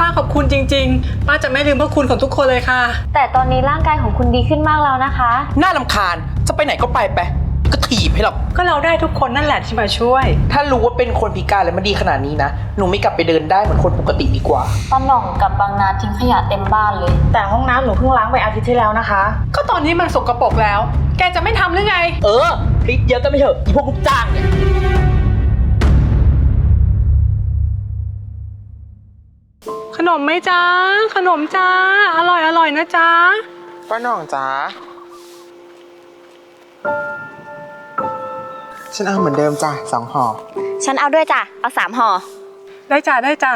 ป้าขอบคุณจริง ๆ ป้าจะไม่ลืมพระคุณของทุกคนเลยค่ะ แต่ตอนนี้ร่างกายของคุณดีขึ้นมากแล้วนะคะ น่าลำคาญ จะไปไหนก็ไปไป ก็ถีบให้หรอก ก็เราได้ทุกคนนั่นแหละที่มาช่วย ถ้ารู้ว่าเป็นคนพิการแล้วมันดีขนาดนี้นะ หนูไม่กลับไปเดินได้เหมือนคนปกติดีกว่าป้าหน่องกับบางนาทิ้งขยะเต็มบ้านเลย แต่ห้องน้ำหนูเพิ่งล้างไปอาทิตย์ที่แล้วนะคะ ก็ตอนนี้มันสกรปรกแล้ว แกจะไม่ทำหรือไง เออพลิกเยอะก็ไม่เถอะอีพวกลูกจ้างเนี่ย ขนมไหมจ้าขนมจ้าอร่อยอร่อยนะจ้าป้าหน่องจ้าฉันเอาเหมือนเดิมจ้ะสองห่อฉันเอาด้วยจ้ะ เอาสามห่อ ได้จ้าได้จ้า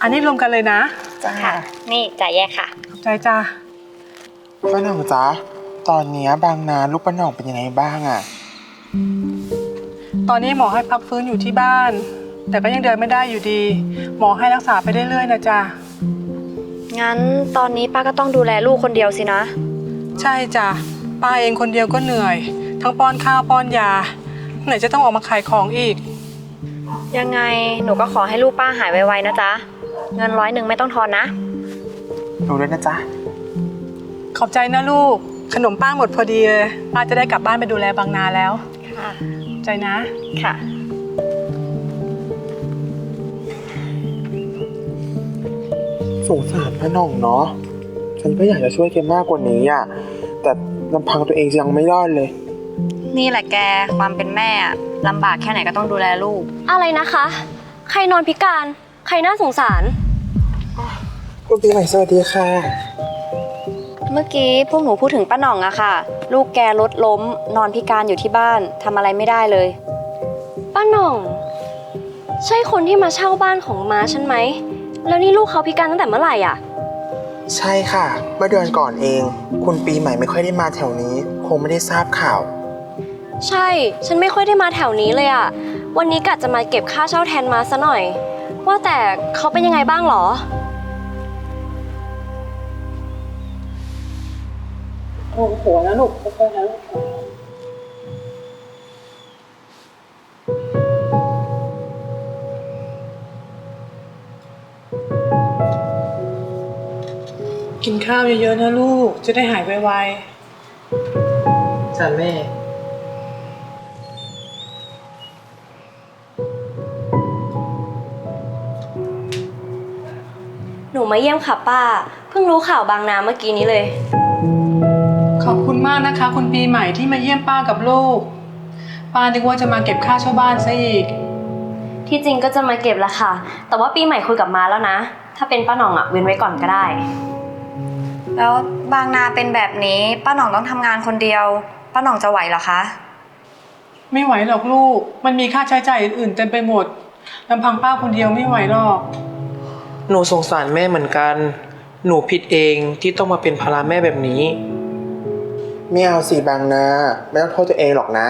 อันนี้รวมกันเลยนะจ้านี่จ่ายแยกค่ะ ขอบใจจ้าป้าหน่องจ้าตอนเนี้ยบางนาลูกป้าหน่องเป็นยังไงบ้างอะตอนนี้หมอให้พักฟื้นอยู่ที่บ้าน แต่ก็ยังเดินไม่ได้อยู่ดี หมอให้รักษาไปเรื่อยๆนะจ้างั้นตอนนี้ป้าก็ต้องดูแลลูกคนเดียวสินะ ใช่จ้ะ ป้าเองคนเดียวก็เหนื่อย ทั้งป้อนข้าวป้อนยา ไหนจะต้องออกมาขายของอีก ยังไงหนูก็ขอให้ลูกป้าหายไวๆนะจ๊ะ เงินร้อยหนึ่งไม่ต้องทอนนะดูด้วยนะจ๊ะ ขอบใจนะลูก ขนมป้าหมดพอดีเลย ป้าจะได้กลับบ้านไปดูแลบางนาแล้ว ค่ะขอบใจนะ ค่ะ สงสารป้าหน่องเนาะฉันก็อยากจะช่วยแกมากกว่านี้อะแต่ลำพังตัวเองยังไม่รอดเลย นี่แหละแกความเป็นแม่อะลำบากแค่ไหนก็ต้องดูแลลูก อะไรนะคะ ใครนอนพิการ ใครน่าสงสาร คุณปีใหม่สวัสดีค่ะเมื่อกี้พวกหนูพูดถึงป้าหน่องอะค่ะ ลูกแกรถล้ม นอนพิการอยู่ที่บ้านทำอะไรไม่ได้เลย ป้าหน่อง ใช่คนที่มาเช่าบ้านของม้าฉันไหม แล้วนี่ลูกเขาพิการตั้งแต่เมื่อไหร่อะ ใช่ค่ะ เมื่อเดือนก่อนเอง คุณปีใหม่ไม่ค่อยได้มาแถวนี้ คงไม่ได้ทราบข่าว ใช่ ฉันไม่ค่อยได้มาแถวนี้เลยอะ วันนี้กะจะมาเก็บค่าเช่าแทนมาซะหน่อย ว่าแต่เขาเป็นยังไงบ้างหรอ โอ้โหนะลูกค่อยๆนะลูก กินข้าวเยอะๆนะลูก จะได้หายไวจ้าแม่ หนูมาเยี่ยมค่ะป้า เพิ่งรู้ข่าวบางนาเมื่อกี้นี้เลยๆขอบคุณมากนะคะ คุณปีใหม่ที่มาเยี่ยมป้ากับลูก ป้านึกว่าจะมาเก็บค่าเช่าบ้านซะอีก ที่จริงก็จะมาเก็บละค่ะ แต่ว่าปีใหม่คุยกับม้าแล้วนะ ถ้าเป็นป้าหน่องอะเว้นไว้ก่อนก็ได้ แล้วบางนาเป็นแบบนี้ ป้าหน่องต้องทำงานคนเดียว ป้าหน่องจะไหวเหรอคะ ไม่ไหวหรอกลูก มันมีค่าใช้จ่ายอื่นๆเต็มไปหมดลำพังป้าคนเดียวไม่ไหวหรอก หนูสงสารแม่เหมือนกัน หนูผิดเองที่ต้องมาเป็นภาระแม่แบบนี้ ไม่เอาสิบางนา ไม่ต้องโทษตัวเองหรอกนะ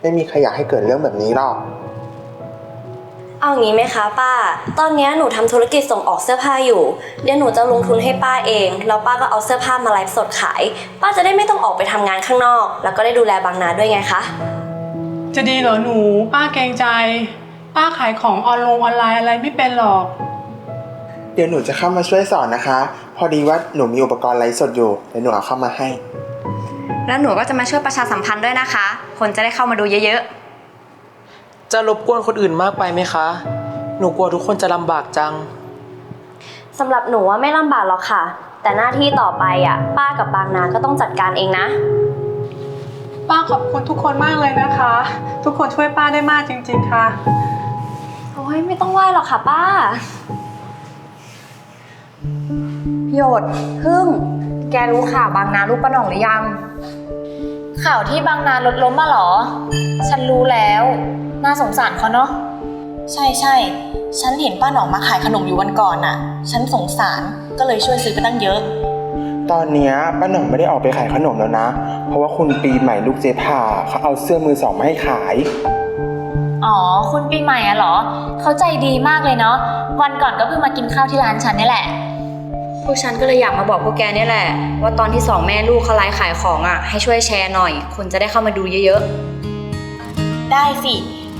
ไม่มีใครอยากให้เกิดเรื่องแบบนี้หรอก เอางี้ไหมคะป้า ตอนเนี้ยหนูทำธุรกิจส่งออกเสื้อผ้าอยู่ เดี๋ยวหนูจะลงทุนให้ป้าเอง แล้วป้าก็เอาเสื้อผ้ามาไลฟ์สดขาย ป้าจะได้ไม่ต้องออกไปทำงานข้างนอก แล้วก็ได้ดูแลบางนาด้วยไงคะ จะดีเหรอหนู ป้าเกรงใจ ป้าขายของออนลงออนไลน์อะไรไม่เป็นหรอก เดี๋ยวหนูจะเข้ามาช่วยสอนนะคะ พอดีว่าหนูมีอุปกรณ์ไลฟ์สดอยู่เดี๋ยวหนูเอาเข้ามาให้ แล้วหนูก็จะมาช่วยประชาสัมพันธ์ด้วยนะคะ คนจะได้เข้ามาดูเยอะ จะรบกวนคนอื่นมากไปไหมคะ หนูกลัวทุกคนจะลำบากจัง สำหรับหนูว่าไม่ลำบากหรอกค่ะ แต่หน้าที่ต่อไปอะ ป้ากับบางนาก็ต้องจัดการเองนะ ป้าขอบคุณทุกคนมากเลยนะคะ ทุกคนช่วยป้าได้มากจริง ๆค่ะ โอ้ยไม่ต้องไหว้หรอกค่ะ ป้าๆหยดพึ่ง แกรู้ข่าวบางนาลูกป้าหน่องหรือยัง ข่าวที่บางนารถล้มมาเหรอ ฉันรู้แล้ว น่าสงสารเขาเนาะ ใช่ใช่ ฉันเห็นป้าหนองมาขายขนมอยู่วันก่อนน่ะ ฉันสงสารก็เลยช่วยซื้อไปตั้งเยอะ ตอนเนี้ยป้าหน่องไม่ได้ออกไปขายขนมแล้วนะ เพราะว่าคุณปีใหม่ลูกเจ๊พาเขาเอาเสื้อมือสองมาให้ขาย อ๋อ คุณปีใหม่อะเหรอ เขาใจดีมากเลยเนาะ วันก่อนก็เพิ่งมากินข้าวที่ร้านฉันนี่แหละ พวกฉันก็เลยอยากมาบอกพวกแกเนี่ยแหละ ว่าตอนที่สองแม่ลูกเขาไลฟ์ขายของอะให้ช่วยแชร์หน่อย คนจะได้เข้ามาดูเยอะได้สิ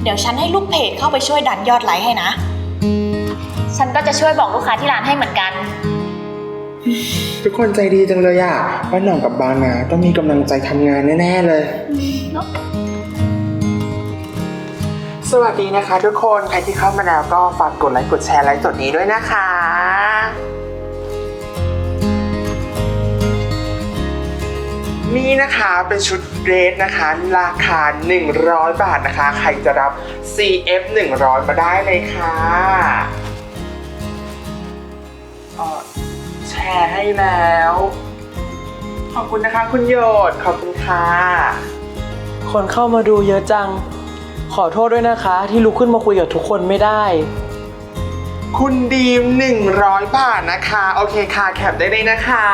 เดี๋ยวฉันให้ลูกเพจเข้าไปช่วยดันยอดไลค์ให้นะๆฉันก็จะช่วยบอกลูกค้าที่ร้านให้เหมือนกัน ทุกคนใจดีจังเลยอะป้าหน่องกับบางนาต้องมีกำลังใจทำงานแน่ๆเลย สวัสดีนะคะ ทุกคน ใครที่เข้ามาแล้วก็ฝากกดไลค์กดแชร์ไลฟ์สดนี้ด้วยนะคะ นี่นะคะเป็นชุดเดรสนะคะ ราคา 100 บาทนะคะ ใครจะรับ CF 100 มาได้เลยค่ะเอ่อแชร์ให้แล้ว ขอบคุณนะคะคุณโยดขอบคุณค่ะ คนเข้ามาดูเยอะจัง ขอโทษด้วยนะคะ ที่ลุกขึ้นมาคุยกับทุกคนไม่ได้ คุณดีม 100 บาทนะคะ โอเคค่ะ แคปได้เลยนะคะ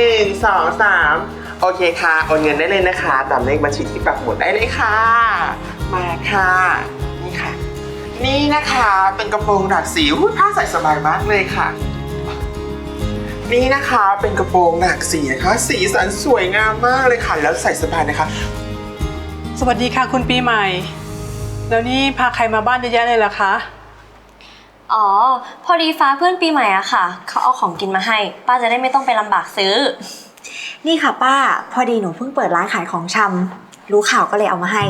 1 2 3 โอเคค่ะโอนเงินได้เลยนะคะ ตามเลขบัญชีที่ปักหมุดได้เลยค่ะ มาค่ะ นี่ค่ะ นี่นะคะเป็นกระโปรงหนักสีอุ๊ยผ้าใส่สบายมากเลยค่ะ นี่นะคะเป็นกระโปรงหนักสีนะคะ สีสันสวยงามมากเลยค่ะ แล้วใส่สบายนะคะ สวัสดีค่ะคุณปีใหม่ แล้วนี่พาใครมาบ้านเยอะแยะเลยล่ะคะ อ๋อ พอดีฟ้าเพื่อนปีใหม่อะค่ะ เขาเอาของกินมาให้ ป้าจะได้ไม่ต้องไปลำบากซื้อ นี่ค่ะป้า พอดีหนูเพิ่งเปิดร้านขายของชำรู้ข่าวก็เลยเอามาให้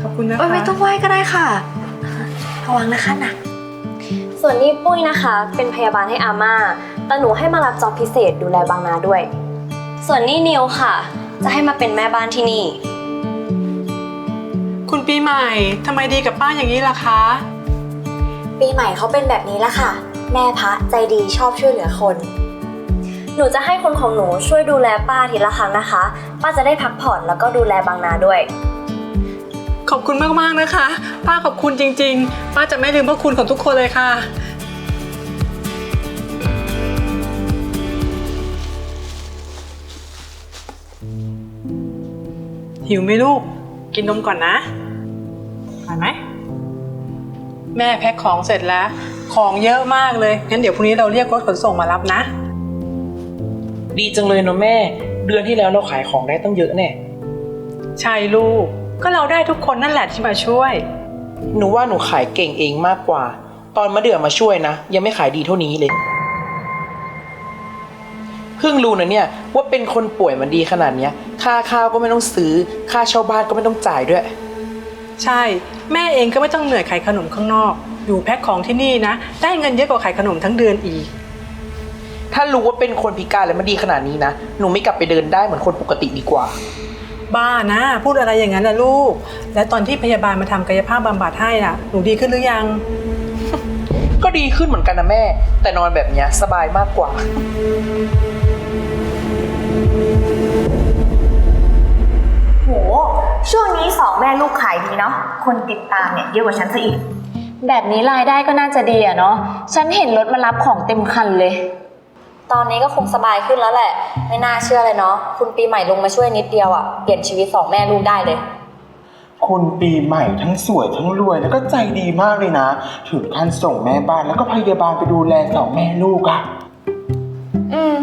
ขอบคุณนะคะเอ้ยไม่ต้องไหว้ก็ได้ค่ะ ระวังนะคะหนักส่วนนี้ปุ้ยนะคะ เป็นพยาบาลให้อาม่า แต่หนูให้มารับจอบพิเศษดูแลบางนาด้วย ส่วนนี่นิวค่ะ จะให้มาเป็นแม่บ้านที่นี่ คุณปีใหม่ทำไมดีกับป้าอย่างนี้ล่ะคะ ปีใหม่เขาเป็นแบบนี้ละค่ะ แม่พระใจดีชอบช่วยเหลือคน หนูจะให้คนของหนูช่วยดูแลป้าทีละครั้งนะคะ ป้าจะได้พักผ่อนแล้วก็ดูแลบางนาด้วย ขอบคุณมากๆนะคะ ป้าขอบคุณจริง ๆ ป้าจะไม่ลืมพระคุณของทุกคนเลยค่ะ หิวไหมลูก กินนมก่อนนะไปไหม แม่แพ็คของเสร็จแล้ว ของเยอะมากเลย งั้นเดี๋ยวพรุ่งนี้เราเรียกรถขนส่งมารับนะ ดีจังเลยเนอะแม่ เดือนที่แล้วเราขายของได้ตั้งเยอะแน่ ใช่ลูก ก็เราได้ทุกคนนั่นแหละที่มาช่วย หนูว่าหนูขายเก่งเองมากกว่า ตอนมะเดื่อมาช่วยนะ ยังไม่ขายดีเท่านี้เลย เพิ่งรู้นะเนี่ยว่าเป็นคนป่วยมันดีขนาดเนี้ย ค่าข้าวก็ไม่ต้องซื้อ ค่าเช่าบ้านก็ไม่ต้องจ่ายด้วย ใช่ แม่เองก็ไม่ต้องเหนื่อยขายขนมข้างนอก อยู่แพ็คของที่นี่นะ ได้เงินเยอะกว่าขายขนมทั้งเดือนอีก ถ้ารู้ว่าเป็นคนพิการแล้วมันดีขนาดนี้นะ หนูไม่กลับไปเดินได้เหมือนคนปกติดีกว่า บ้านะ พูดอะไรอย่างนั้นนะลูก และตอนที่พยาบาลมาทำกายภาพบำบัดให้น่ะ หนูดีขึ้นหรือยัง ก็ดีขึ้นเหมือนกันนะแม่ แต่นอนแบบเนี้ยสบายมากกว่า โห ช่วงนี้สองแม่ลูกขายดีเนาะ คนติดตามเนี่ยเยอะกว่าฉันซะอีก แบบนี้รายได้ก็น่าจะดีอะเนาะ ฉันเห็นรถมารับของเต็มคันเลย ตอนนี้ก็คงสบายขึ้นแล้วแหละ ไม่น่าเชื่อเลยเนาะคุณปีใหม่ลงมาช่วยนิดเดียวอะเปลี่ยนชีวิตสองแม่ลูกได้เลย คุณปีใหม่ทั้งสวยทั้งรวยแล้วก็ใจดีมากเลยนะ ถึงขั้นส่งแม่บ้านแล้วก็พยาบาลไปดูแลสองแม่ลูกอะอืม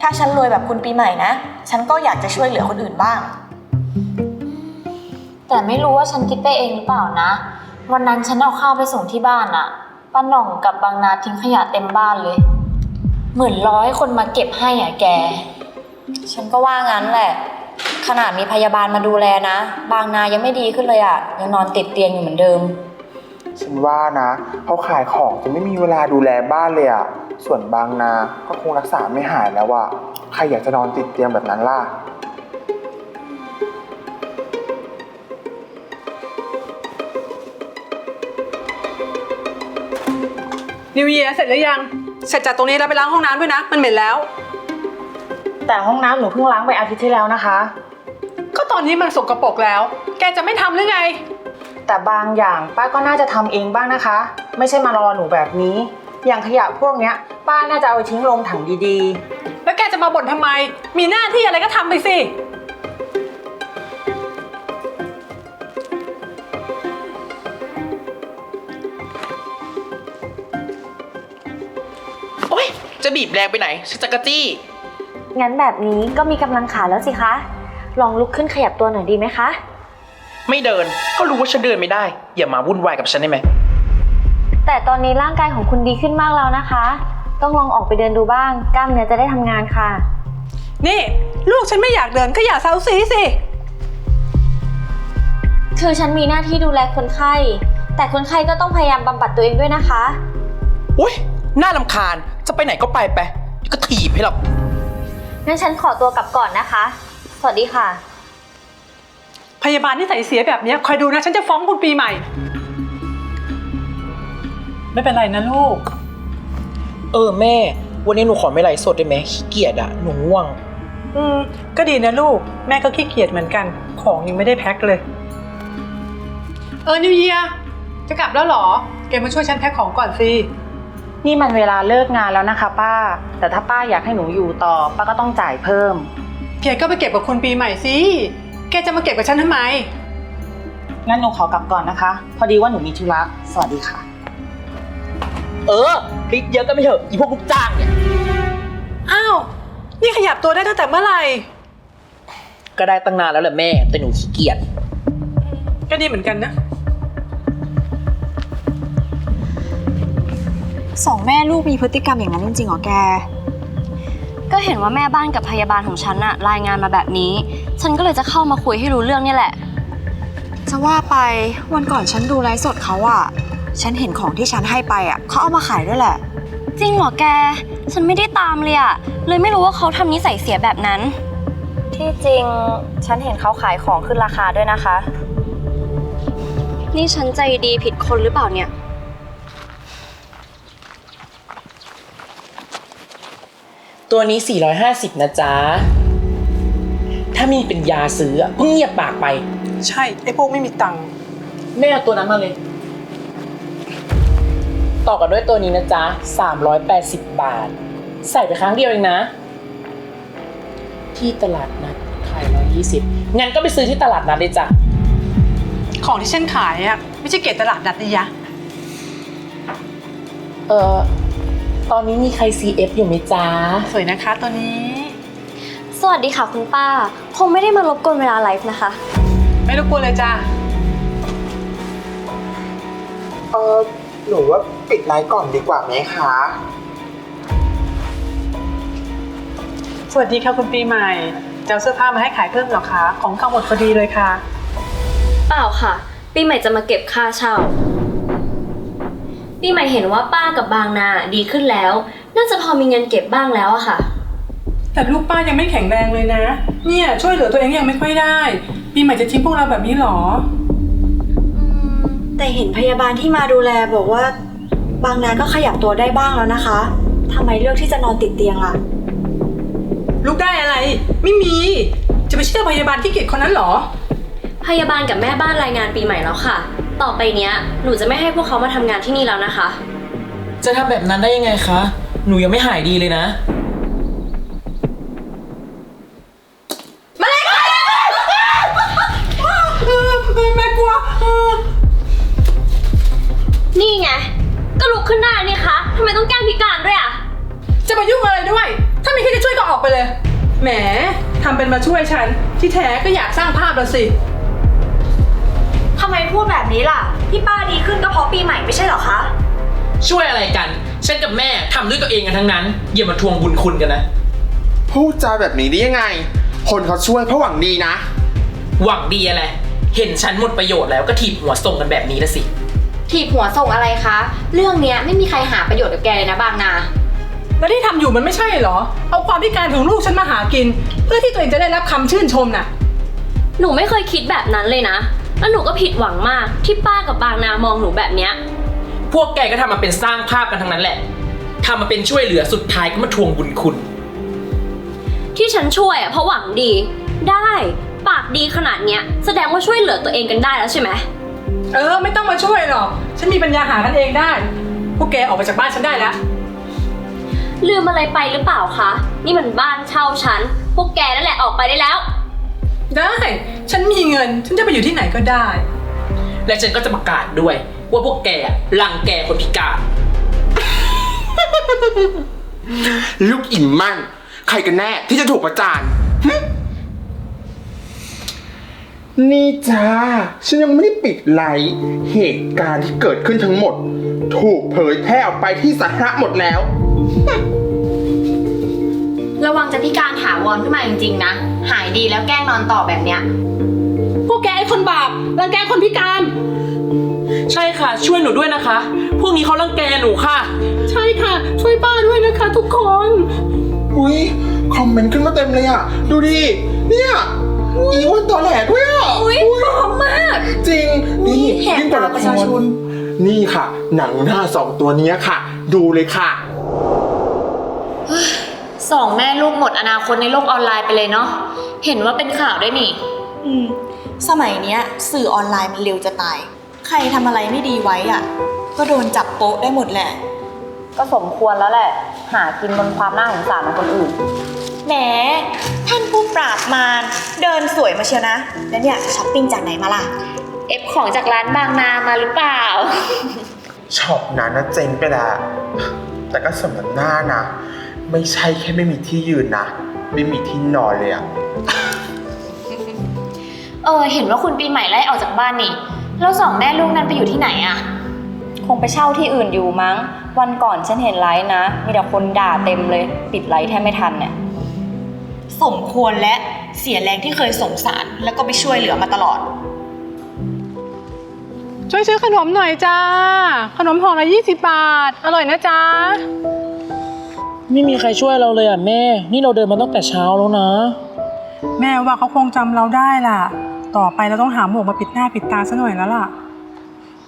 ถ้าฉันรวยแบบคุณปีใหม่นะ ฉันก็อยากจะช่วยเหลือคนอื่นบ้าง แต่ไม่รู้ว่าฉันคิดไปเองหรือเปล่านะ วันนั้นฉันเอาข้าวไปส่งที่บ้านอะป้าหน่องกับบางนาทิ้งขยะเต็มบ้านเลย เหมือนร้อยคนมาเก็บให้อะแก ฉันก็ว่างั้นแหละ ขนาดมีพยาบาลมาดูแลนะ บางนายังไม่ดีขึ้นเลยอะยังนอนติดเตียงอยู่เหมือนเดิม ฉันว่านะเขาขายของจะไม่มีเวลาดูแลบ้านเลยอะส่วนบางนาก็คงรักษาไม่หายแล้วอะใครอยากจะนอนติดเตียงแบบนั้นล่ะ นิวเยียเสร็จหรือยัง เสร็จจากตรงนี้แล้วไปล้างห้องน้ำด้วยนะ มันเหม็นแล้ว แต่ห้องน้ำหนูเพิ่งล้างไปอาทิตย์ที่แล้วนะคะ ก็ตอนนี้มันสกรปรกแล้ว แกจะไม่ทำหรือไง แต่บางอย่างป้าก็น่าจะทำเองบ้างนะคะ ไม่ใช่มารอหนูแบบนี้ อย่างขยะพวกเนี้ย ป้าน่าจะเอาไปทิ้งลงถังดีแล้วแกจะมาบ่นทำไม มีหน้าที่อะไรก็ทำไปสิ จะบีบแรงไปไหนฉันจะกระจี้ งั้นแบบนี้ก็มีกำลังขาแล้วสิคะ ลองลุกขึ้นขยับตัวหน่อยดีไหมคะ ไม่เดินก็รู้ว่าฉันเดินไม่ได้ อย่ามาวุ่นวายกับฉันได้ไหม แต่ตอนนี้ร่างกายของคุณดีขึ้นมากแล้วนะคะ ต้องลองออกไปเดินดูบ้าง กล้ามเนื้อจะได้ทำงานค่ะ นี่ลูกฉันไม่อยากเดินก็อย่าเซาซีสิ คือฉันมีหน้าที่ดูแลคนไข้ แต่คนไข้ก็ต้องพยายามบำบัดตัวเองด้วยนะคะ อุ้ยน่าลำคาญ จะไปไหนก็ไปไปเดี๋ยวก็ถีบให้หรอก งั้นฉันขอตัวกลับก่อนนะคะ สวัสดีค่ะ พยาบาลที่ใส่เสียแบบเนี้ยคอยดูนะ ฉันจะฟ้องคุณปีใหม่ ไม่เป็นไรนะลูก เออแม่ วันนี้หนูขอไม่ไลฟ์สดได้ไหมขี้เกียจอะหนูง่วง อืม ก็ดีนะลูก แม่ก็ขี้เกียจเหมือนกัน ของยังไม่ได้แพ็คเลย เออนิวเยียจะกลับแล้วเหรอ แกมาช่วยฉันแพ็คของก่อนสิ นี่มันเวลาเลิกงานแล้วนะคะ ป้า แต่ถ้าป้าอยากให้หนูอยู่ต่อ ป้าก็ต้องจ่ายเพิ่ม แกก็ไปเก็บกับคุณปีใหม่สิ แกจะมาเก็บกับฉันทำไม งั้นหนูขอกลับก่อนนะคะ พอดีว่าหนูมีธุระสวัสดีค่ะ เออริดเยอะก็ไม่เถอะอีพวกลูกจ้างเนี่ย อ้าว นี่ขยับตัวได้ตั้งแต่เมื่อไหร่ ก็ได้ตั้งนานแล้วแหละแม่ แต่หนูขี้เกียจก็ดีเหมือนกันนะ สองแม่ลูกมีพฤติกรรมอย่างนั้นจริงๆเหรอแก ก็เห็นว่าแม่บ้านกับพยาบาลของฉันอะรายงานมาแบบนี้ ฉันก็เลยจะเข้ามาคุยให้รู้เรื่องนี่แหละ จะว่าไปวันก่อนฉันดูไลฟ์สดเขาอะฉันเห็นของที่ฉันให้ไปอะเขาเอามาขายด้วยแหละ จริงเหรอแก ฉันไม่ได้ตามเลยอะเลยไม่รู้ว่าเขาทำนิสัยเสียแบบนั้น ที่จริงฉันเห็นเขาขายของขึ้นราคาด้วยนะคะ นี่ฉันใจดีผิดคนหรือเปล่าเนี่ย ตัวนี้ 450 นะจ๊ะ ถ้ามีเป็นยาซื้ออะเพิ่งเงียบปากไป ใช่ ไอ้พวกไม่มีตังค์แม่เอาตัวนั้นมาเลย ต่อกันด้วยตัวนี้นะจ๊ะ 380 บาท ใส่ไปครั้งเดียวเองนะ ที่ตลาดนัดขาย 120 งั้นก็ไปซื้อที่ตลาดนัดเลยจ้ะ ของที่ฉันขายอะไม่ใช่เกตตลาดนัดนี่ยะ เออ ตอนนี้มีใคร CF อยู่ไหมจ๊ะ สวยนะคะตัวนี้ สวัสดีค่ะคุณป้า คงไม่ได้มารบกวนเวลาไลฟ์นะคะ ไม่รบกวนเลยจ้าเออหนูว่าปิดไลฟ์ก่อนดีกว่าไหมคะ สวัสดีค่ะคุณปีใหม่จะเอาเสื้อผ้ามาให้ขายเพิ่มเหรอคะ ของเก่าหมดพอดีเลยค่ะ เปล่าค่ะ ปีใหม่จะมาเก็บค่าเช่า ปีใหม่เห็นว่าป้ากับบางนาดีขึ้นแล้ว น่าจะพอมีเงินเก็บบ้างแล้วอะค่ะ แต่ลูกป้ายังไม่แข็งแรงเลยนะ เนี่ยช่วยเหลือตัวเองยังไม่ค่อยได้ ปีใหม่จะทิ้งพวกเราแบบนี้เหรอ แต่เห็นพยาบาลที่มาดูแลบอกว่า บางนาก็ขยับตัวได้บ้างแล้วนะคะทำไมเลือกที่จะนอนติดเตียงล่ะ ลูกได้อะไร ไม่มี จะไปเชื่อพยาบาลที่เกียจคนนั้นเหรอ พยาบาลกับแม่บ้านรายงานปีใหม่แล้วค่ะ ต่อไปเนี้ยหนูจะไม่ให้พวกเขามาทำงานที่นี่แล้วนะคะ จะทำแบบนั้นได้ยังไงคะ หนูยังไม่หายดีเลยนะ แม่กลัว นี่ไง ก็ลุกขึ้นได้นี่คะทำไมต้องแกล้งพิการด้วยอะจะมายุ่งอะไรด้วย ถ้าไม่คิดจะช่วยก็ออกไปเลย แหมทำเป็นมาช่วยฉัน ที่แท้ก็อยากสร้างภาพแล้วสิทำไม พูดแบบนี้ล่ะ ที่ป้าดีขึ้นก็เพราะปีใหม่ไม่ใช่เหรอคะ ช่วยอะไรกัน ฉันกับแม่ทำด้วยตัวเองกันทั้งนั้นอย่ามาทวงบุญคุณกันนะ พูดจาแบบนี้ได้ยังไง คนเขาช่วยเพราะหวังดีนะ หวังดีอะไร เห็นฉันหมดประโยชน์แล้วก็ถีบหัวส่งกันแบบนี้ละสิ ถีบหัวส่งอะไรคะ เรื่องเนี้ยไม่มีใครหาประโยชน์กับแกเลยนะบางนา แล้วที่ทำอยู่มันไม่ใช่เหรอ เอาความพิการของลูกฉันมาหากิน เพื่อที่ตัวเองจะได้รับคำชื่นชมน่ะ หนูไม่เคยคิดแบบนั้นเลยนะ แล้วหนูก็ผิดหวังมากที่ป้ากับบางนามองหนูแบบเนี้ย พวกแกก็ทำมาเป็นสร้างภาพกันทั้งนั้นแหละทำมาเป็นช่วยเหลือสุดท้ายก็มาทวงบุญคุณ ที่ฉันช่วยอะเพราะหวังดี ได้ปากดีขนาดเนี้ย แสดงว่าช่วยเหลือตัวเองกันได้แล้วใช่ไหมเออ ไม่ต้องมาช่วยหรอก ฉันมีปัญญาหากันเองได้ พวกแกออกไปจากบ้านฉันได้แล้ว ลืมอะไรไปหรือเปล่าคะนี่มันบ้านเช่าฉันพวกแกนั่นแหละออกไปได้แล้ว ได้ ฉันมีเงิน ฉันจะไปอยู่ที่ไหนก็ได้ และฉันก็จะประกาศด้วย ว่าพวกแกรังแกคนพิการ ลูกอิ่มมั่นใครกันแน่ที่จะถูกประจานหึนี่จ้า ฉันยังไม่ได้ปิดไลฟ์เหตุการณ์ที่เกิดขึ้นทั้งหมด ถูกเผยแพร่ออกไปที่สาธารณะหมดแล้ว ระวังจะพิการถาวรขึ้นมาจริงๆนะ หายดีแล้วแกล้งนอนต่อแบบเนี้ย พวกแกไอ้คนบาปรังแกคนพิการ ใช่ค่ะ ช่วยหนูด้วยนะคะ พวกนี้เขารังแกหนูค่ะ ใช่ค่ะ ช่วยป้าด้วยนะคะ ทุกคน อุ้ยคอมเมนต์ขึ้นมาเต็มเลยอะ ดูดิ เนี่ยอีอ้วันตอแหลด้วยอะอุ้ยปลอมมาก จริง นี่แหกยิ่งกว่าตาละประคชารชน นี่ค่ะ หนังหน้าสองตัวเนี้ยค่ะ ดูเลยค่ะ สองแม่ลูกหมดอนาคตในโลกออนไลน์ไปเลยเนาะเห็นว่าเป็นข่าวด้วยนี่ อืม สมัยเนี้ย สื่อออนไลน์มันเร็วจะตาย ใครทำอะไรไม่ดีไว้อะ ก็โดนจับโป๊ะได้หมดแหละ ก็สมควรแล้วแหละ หากินบนความน่าสงสารของคนอื่น แหม ท่านผู้ปราบมารเดินสวยมาเชียวนะ แล้วเนี่ยช้อปปิ้งจากไหนมาล่ะ เอฟของจากร้านบางนามาหรือเปล่า ช็อปนั้นนะเจ๊งไปแล้วแต่ก็สมน้ำหน้านะ ไม่ใช่แค่ไม่มีที่ยืนนะ ไม่มีที่นอนเลยอะเออ เห็นว่าคุณปีใหม่ไล่ออกจากบ้านนี่ แล้วสองแม่ลูกนั้นไปอยู่ที่ไหนอะคงไปเช่าที่อื่นอยู่มั้ง วันก่อนฉันเห็นไลฟ์นะ มีแต่คนด่าเต็มเลย ปิดไลฟ์แทบไม่ทันเนี่ย สมควรและเสียแรงที่เคยสงสาร แล้วก็ไปช่วยเหลือมาตลอด ช่วยซื้อขนมหน่อยจ้า ขนมห่อละ20 บาท อร่อยนะจ๊ะ ไม่มีใครช่วยเราเลยอะแม่ นี่เราเดินมาตั้งแต่เช้าแล้วนะ แม่ว่าเขาคงจำเราได้ล่ะ ต่อไปเราต้องหาหมวกมาปิดหน้าปิดตาซะหน่อยแล้วล่ะ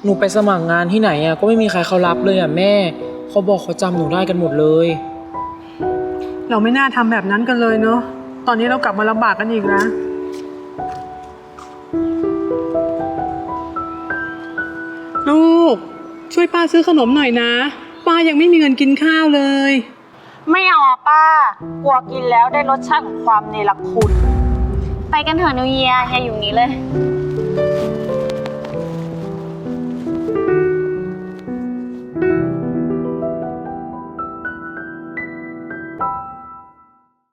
หนูไปสมัครงานที่ไหนอะก็ไม่มีใครเขารับเลยอะแม่ เขาบอกเขาจำหนูได้กันหมดเลย เราไม่น่าทำแบบนั้นกันเลยเนาะ ตอนนี้เรากลับมาลำบากกันอีกนะ ลูก ช่วยป้าซื้อขนมหน่อยนะ ป้ายังไม่มีเงินกินข้าวเลย ไม่เอาอะป้า กลัวกินแล้วได้รสชาติของความเนรคุณ ไปกันเถอะนิวเยียอย่าอยู่นี้เลย